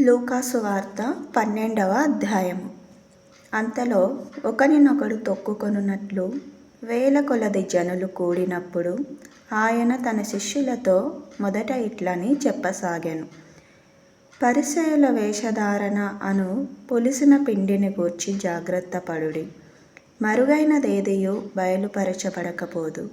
లూకాసు వార్త పన్నెండవ అధ్యాయము. అంతలో ఒకరినొకడు తొక్కుకొనున్నట్లు వేల కొలది జనులు కూడినప్పుడు ఆయన తన శిష్యులతో మొదట ఇట్లని చెప్పసాగాను. పరిసయుల వేషధారణ అను పులిసిన పిండిని గూర్చి జాగ్రత్త పడుడి. మరుగైనదేదియు బయలుపరచబడకపోదు.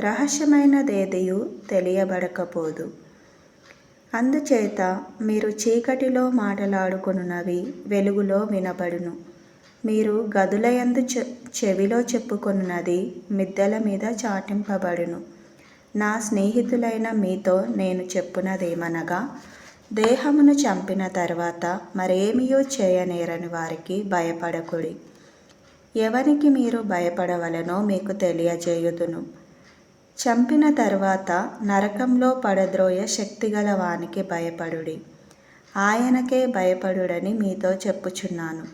రహస్యమైనదేదియు తెలియబడకపోదు. అందుచేత మీరు చీకటిలో మాటలాడుకొనున్నవి వెలుగులో వినబడును. మీరు గదులయందు చె చెవిలో చెప్పుకొనున్నది మిద్దెల మీద చాటింపబడును. నా స్నేహితులైన మీతో నేను చెప్పునదేమనగా దేహమును చంపిన తర్వాత మరేమియో చేయనేరని వారికి భయపడకుడి. ఎవరికి మీరు భయపడవలనో మీకు తెలియజేయుదును. చంపిన తర్వాత నరకంలో పడద్రోయ శక్తిగల వానికి భయపడుడి. ఆయనకే భయపడుడని మీతో చెప్పుచున్నాను.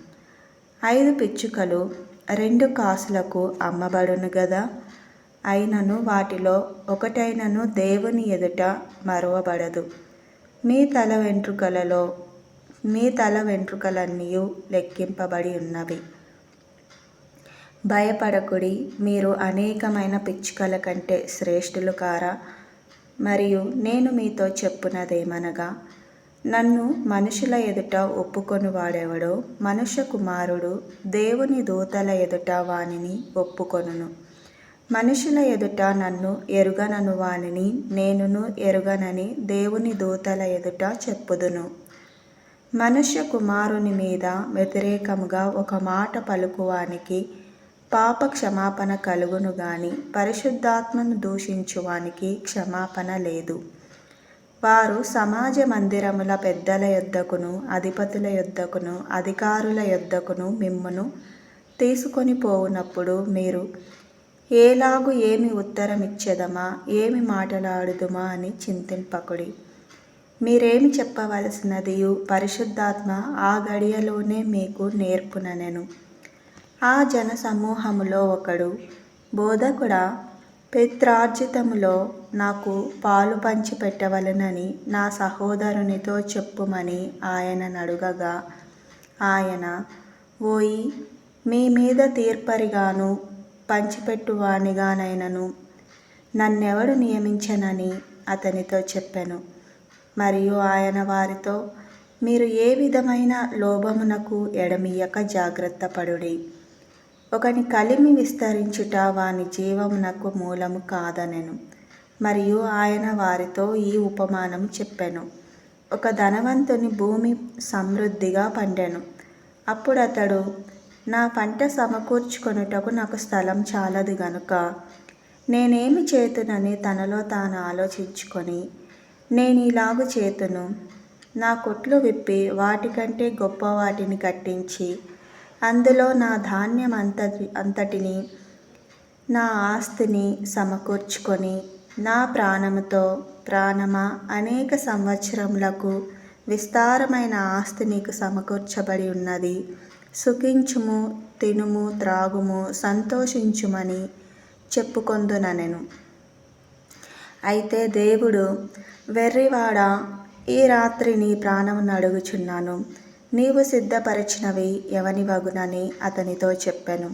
ఐదు పిచ్చుకలు రెండు కాసులకు అమ్మబడును గదా? అయినను వాటిలో ఒకటైనను దేవుని ఎదుట మరువబడదు. మీ తల వెంట్రుకలలో మీ తల వెంట్రుకలన్నీ లెక్కింపబడి ఉన్నవి. భయపడకుడి. మీరు అనేకమైన పిచ్చుకల కంటే శ్రేష్ఠులు కారా? మరియు నేను మీతో చెప్పునదేమనగా నన్ను మనుషుల ఎదుట ఒప్పుకొని వాడెవడో మనుష్య కుమారుడు దేవుని దూతల ఎదుట వానిని ఒప్పుకొనును. మనుషుల ఎదుట నన్ను ఎరుగనను వానిని నేనును ఎరుగనని దేవుని దూతల ఎదుట చెప్పుదును. మనుష్య కుమారుని మీద వ్యతిరేకముగా ఒక మాట పలుకువానికి పాప క్షమాపణ కలుగును గాని పరిశుద్ధాత్మను దూషించువానికి క్షమాపణ లేదు. వారు సమాజ మందిరముల పెద్దల యొద్దకును అధిపతుల యొద్దకును అధికారుల యొద్దకును మిమ్మును తీసుకొని పోవునప్పుడు మీరు ఏలాగు ఏమి ఉత్తరం ఇచ్చేదమా ఏమి మాట్లాడుదుమా అని చింతింపకుడి. మీరేమి చెప్పవలసినదియు పరిశుద్ధాత్మ ఆ గడియలోనే మీకు నేర్పుననెను. ఆ జన సమూహములో ఒకడు బోధకుడా పిత్రార్జితములో నాకు పాలు పంచిపెట్టవలనని నా సహోదరునితో చెప్పుమని ఆయన నడుగగా ఆయన ఓయి మీ మీద తీర్పరిగాను పంచిపెట్టువానిగానైనను నన్నెవడు నియమించనని అతనితో చెప్పాను. మరియు ఆయన వారితో మీరు ఏ విధమైన లోభమునకు ఎడమియక జాగ్రత్త పడుడి ఒకని కలిమి విస్తరించుట వాని జీవమునకు మూలము కాదనెను మరియు ఆయన వారితో ఈ ఉపమానం చెప్పెను. ఒక ధనవంతుని భూమి సమృద్ధిగా పండెను. అప్పుడు అతడు నా పంట సమకూర్చుకొనుటకు నాకు స్థలం చాలదు గనుక నేనేమి చేతునని తనలో తాను ఆలోచించుకొని నేను ఇలాగు చేతును నా కొట్లు విప్పి వాటికంటే గొప్ప వాటిని కట్టించి అందులో నా ధాన్యం అంతటి అంతటిని నా ఆస్తిని సమకూర్చుకొని నా ప్రాణముతో ప్రాణమా అనేక సంవత్సరములకు విస్తారమైన ఆస్తి నీకు సమకూర్చబడి ఉన్నది. సుఖించుము తినుము త్రాగుము సంతోషించుమని చెప్పుకొందునెను అయితే దేవుడు వెర్రివాడ ఈ రాత్రి నీ ప్రాణమును అడుగుచున్నాను. నీవు సిద్ధపరచినవి ఎవని వగునని అతనితో చెప్పాను.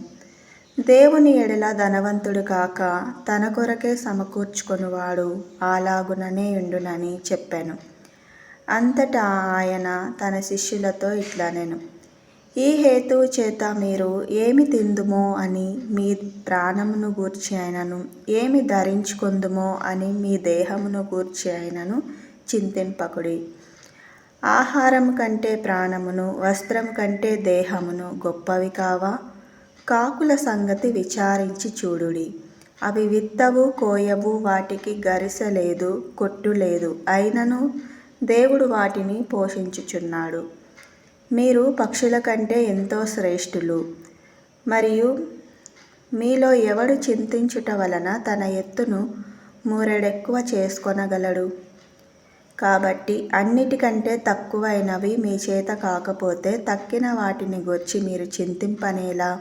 దేవుని ఎడల ధనవంతుడు కాక తన కొరకే సమకూర్చుకొనువాడు అలాగుననే ఉండునని చెప్పాను. అంతటా ఆయన తన శిష్యులతో ఇట్లనెను. ఈ హేతువు చేత మీరు ఏమి తిందుమో అని మీ ప్రాణమును గూర్చి అయినను ఏమి ధరించుకుందుమో అని మీ దేహమును గూర్చి అయినను చింతింపకుడి. ఆహారం కంటే ప్రాణమును వస్త్రం కంటే దేహమును గొప్పవి కావా? కాకుల సంగతి విచారించి చూడుడి. అవి విత్తవు కోయవు వాటికి గరిసలేదు కొట్టు లేదు. అయినను దేవుడు వాటిని పోషించుచున్నాడు. మీరు పక్షుల కంటే ఎంతో శ్రేష్ఠులు. మరియు మీలో ఎవడు చింతించుట వలన తన ఎత్తును మూరెడెక్కువ చేసుకొనగలడు? కాబట్టి అన్నిటికంటే తక్కువైనవి మీ చేత కాకపోతే తక్కిన వాటిని గొర్చి మీరు చింతింపనేలా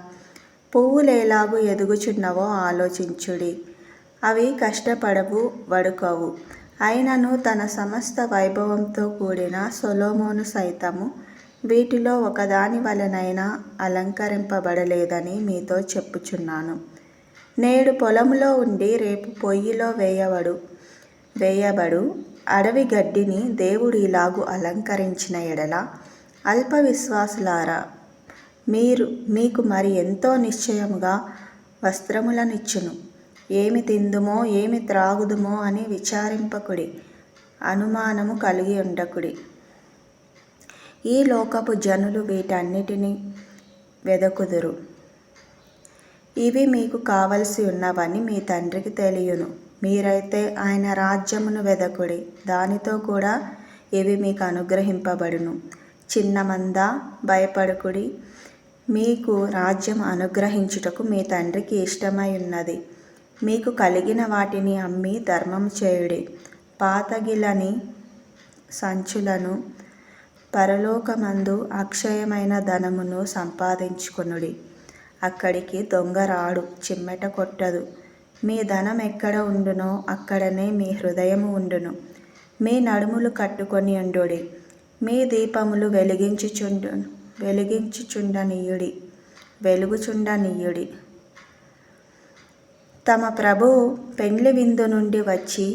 పువ్వులేలాగు ఎదుగుచున్నవో ఆలోచించుడి. అవి కష్టపడవు వడుకవు. అయినను తన సమస్త వైభవంతో కూడిన సొలోమోను సైతము వీటిలో ఒకదాని వలనైనా అలంకరింపబడలేదని మీతో చెప్పుచున్నాను. నేడు పొలంలో ఉండి రేపు పొయ్యిలో వేయబడు వేయబడు అడవి గడ్డిని దేవుడు ఇలాగు అలంకరించిన ఎడల అల్ప విశ్వాసులారా మీరు మీకు మరి ఎంతో నిశ్చయముగా వస్త్రములనిచ్చును. ఏమి తిందుమో ఏమి త్రాగుదుమో అని విచారింపకుడి అనుమానము కలిగి ఉండకుడి. ఈ లోకపు జనులు వీటన్నిటిని వెదకుదురు. ఇవి మీకు కావలసి ఉన్నవని మీ తండ్రికి తెలియను. మీరైతే ఆయన రాజ్యమును వెదకుడి. దానితో కూడా ఇవి మీకు అనుగ్రహింపబడును. చిన్న మంద భయపడుకుడి. మీకు రాజ్యం అనుగ్రహించుటకు మీ తండ్రికి ఇష్టమై ఉన్నది మీకు కలిగిన వాటిని అమ్మి ధర్మం చేయుడి. పాతగిలని సంచులను పరలోకమందు అక్షయమైన ధనమును సంపాదించుకొనుడి. అక్కడికి దొంగ రాడు చిమ్మెట కొట్టదు. మీ ధనం ఎక్కడ ఉండునో అక్కడనే మీ హృదయము ఉండును. మీ నడుములు కట్టుకొని ఉండుడి. మీ దీపములు వెలిగించుచుండు వెలిగించుచుండనీయుడి వెలుగుచుండనీయుడి. తమ ప్రభువు పెండ్లి విందు నుండి వచ్చి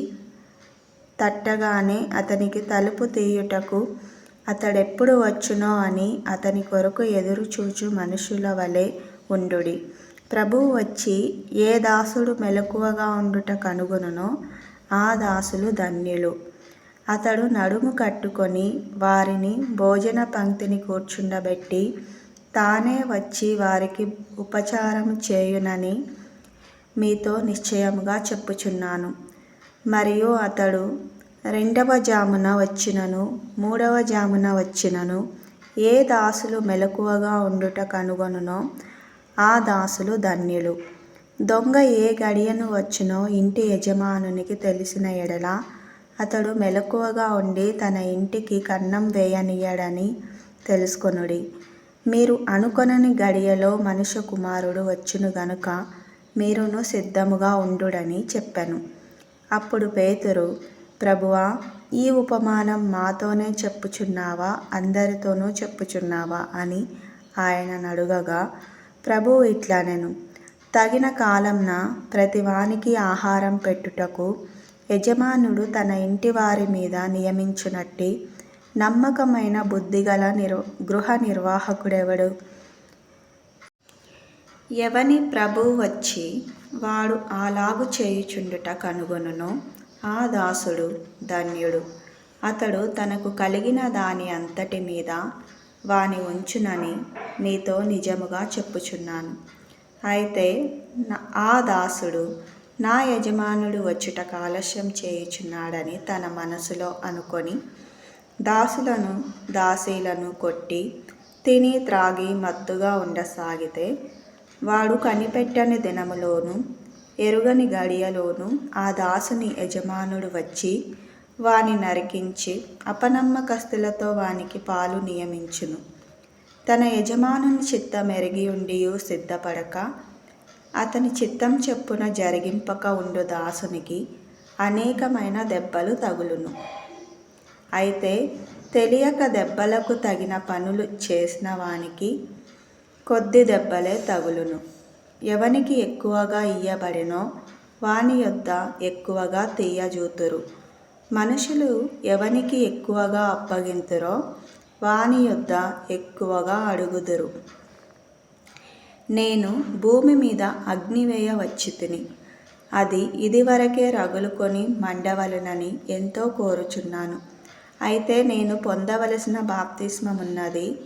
తట్టగానే అతనికి తలుపు తీయుటకు అతడెప్పుడు వచ్చునో అని అతని కొరకు ఎదురు చూచు మనుషుల వలె ఉండుడి. ప్రభువు వచ్చి ఏ దాసుడు మెలకువగా ఉండుట కనుగొనునో ఆ దాసులు ధన్యులు. అతడు నడుము కట్టుకొని వారిని భోజన పంక్తిని కూర్చుండబెట్టి తానే వచ్చి వారికి ఉపచారం చేయునని మీతో నిశ్చయముగా చెప్పుచున్నాను. మరియు అతడు రెండవ జామున వచ్చినను మూడవ జామున వచ్చినను ఏ దాసులు మెలకువగా ఉండుట కనుగొనునో ఆ దాసులు ధన్యులు. దొంగ ఏ గడియను వచ్చునో ఇంటి యజమానునికి తెలిసిన ఎడల అతడు మెలకువగా ఉండి తన ఇంటికి కన్నం వేయనీయడని తెలుసుకొనుడి. మీరు అనుకొనని గడియలో మనుష్య కుమారుడు వచ్చును గనుక మీరును సిద్ధముగా ఉండుడని చెప్పాను. అప్పుడు పేతురు ప్రభువా ఈ ఉపమానం మాతోనే చెప్పుచున్నావా? అందరితోనూ చెప్పుచున్నావా? అని ఆయన నడుగగా ప్రభువు ఇట్లనెను. తగిన కాలంన ప్రతివానికి ఆహారం పెట్టుటకు యజమానుడు తన ఇంటి వారి మీద నియమించునట్టి నమ్మకమైన బుద్ధిగల నిర్ గృహ నిర్వాహకుడెవడు? ఎవని ప్రభు వచ్చి వాడు అలాగు చేయుచుండుట కనుగొనునో? ఆ దాసుడు ధన్యుడు. అతడు తనకు కలిగిన దాని అంతటి మీద వాని ఉంచునని నీతో నిజముగా చెప్పుచున్నాను. అయితే ఆ దాసుడు నా యజమానుడు వచ్చుట ఆలస్యం చేయుచున్నాడని తన మనసులో అనుకొని దాసులను దాసీలను కొట్టి తిని త్రాగి మత్తుగా ఉండసాగితే వాడు కనిపెట్టని దినములోను ఎరుగని గడియలోను ఆ దాసుని యజమానుడు వచ్చి వాని నరికించి అపనమ్మకస్తులతో వానికి పాలు నియమించును. తన యజమానుని చిత్తం ఎరిగి ఉండి సిద్ధపడక అతని చిత్తం చెప్పున జరిగింపక ఉండు దాసునికి అనేకమైన దెబ్బలు తగులును. అయితే తెలియక దెబ్బలకు తగిన పనులు చేసిన వానికి కొద్ది దెబ్బలే తగులును. ఎవనికి ఎక్కువగా ఇయ్యబడినో వాని యొద్ద ఎక్కువగా తీయజూతురు. మనుషులు ఎవనికి ఎక్కువగా అప్పగింతురో వాని యొద్ద ఎక్కువగా అడుగుదురు. నేను భూమి మీద అగ్నివేయ వచ్చి తిని అది ఇదివరకే రగులుకొని మండవలనని ఎంతో కోరుచున్నాను. అయితే నేను పొందవలసిన బాప్తిస్మం ఉన్నది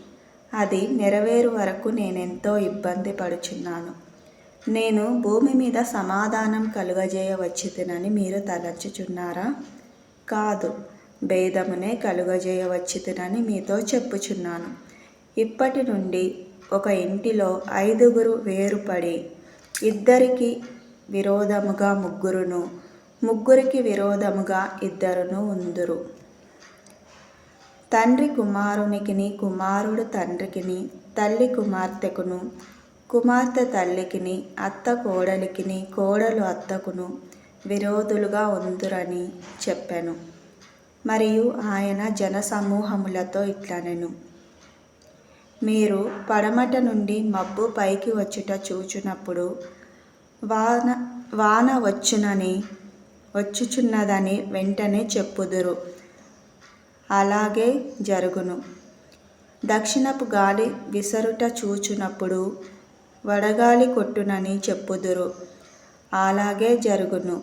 అది నెరవేరు వరకు నేనెంతో ఇబ్బంది పడుచున్నాను. నేను భూమి మీద సమాధానం కలుగజేయవచ్చితినని మీరు తలచుచున్నారా? కాదు. భేదమునే కలుగజేయవచ్చుతునని మీతో చెప్పుచున్నాను. ఇప్పటి నుండి ఒక ఇంటిలో ఐదుగురు వేరుపడి ఇద్దరికి విరోధముగా ముగ్గురును ముగ్గురికి విరోధముగా ఇద్దరును ఉందురు. తండ్రి కుమారునికిని కుమారుడు తండ్రికిని తల్లి కుమార్తెకును కుమార్తె తల్లికిని అత్త కోడలికిని కోడలు అత్తకును విరోధులుగా ఉందురని చెప్పాను. మరియు ఆయన జనసమూహములతో ఇట్లనెను. మీరు పడమట నుండి మబ్బు పైకి వచ్చుట చూచునప్పుడు వాన వాన వచ్చునని వచ్చుచున్నదని వెంటనే చెప్పుదురు. అలాగే జరుగును. దక్షిణపు గాలి విసరుట చూచునప్పుడు వడగాలి కొట్టునని చెప్పుదురు. అలాగే జరుగును.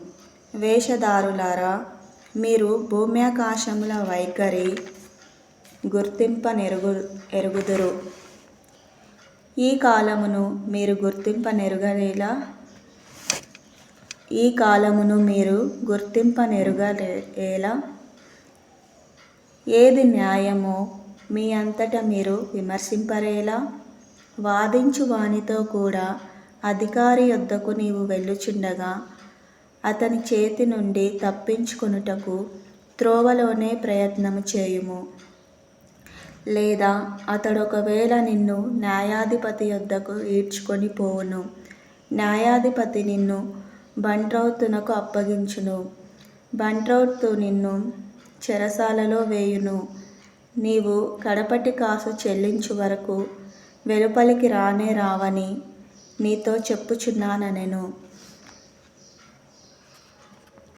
వేషధారులారా మీరు భూమ్యాకాశముల వైఖరి గుర్తింపనెరుగు ఎరుగుదురు. ఈ కాలమును మీరు గుర్తింపనెరుగలేలా ఈ కాలమును మీరు గుర్తింపనెరుగలేలా ఏది న్యాయమో మీ అంతటా మీరు విమర్శింపరేలా? వాదించు వానితో కూడా అధికారి యొద్దకు నీవు వెళ్ళుచుండగా అతని చేతి నుండి తప్పించుకొనుటకు త్రోవలోనే ప్రయత్నము చేయుము. లేదా అతడు ఒకవేళ నిన్ను న్యాయాధిపతి యొద్దకు ఈడ్చుకొని పోవును. న్యాయాధిపతి నిన్ను బంట్రౌతునకు అప్పగించును. బంట్రౌతు నిన్ను చెరసాలలో వేయును. నీవు కడపటి కాసు చెల్లించు వరకు వెలుపలికి రానే రావని నీతో నేను.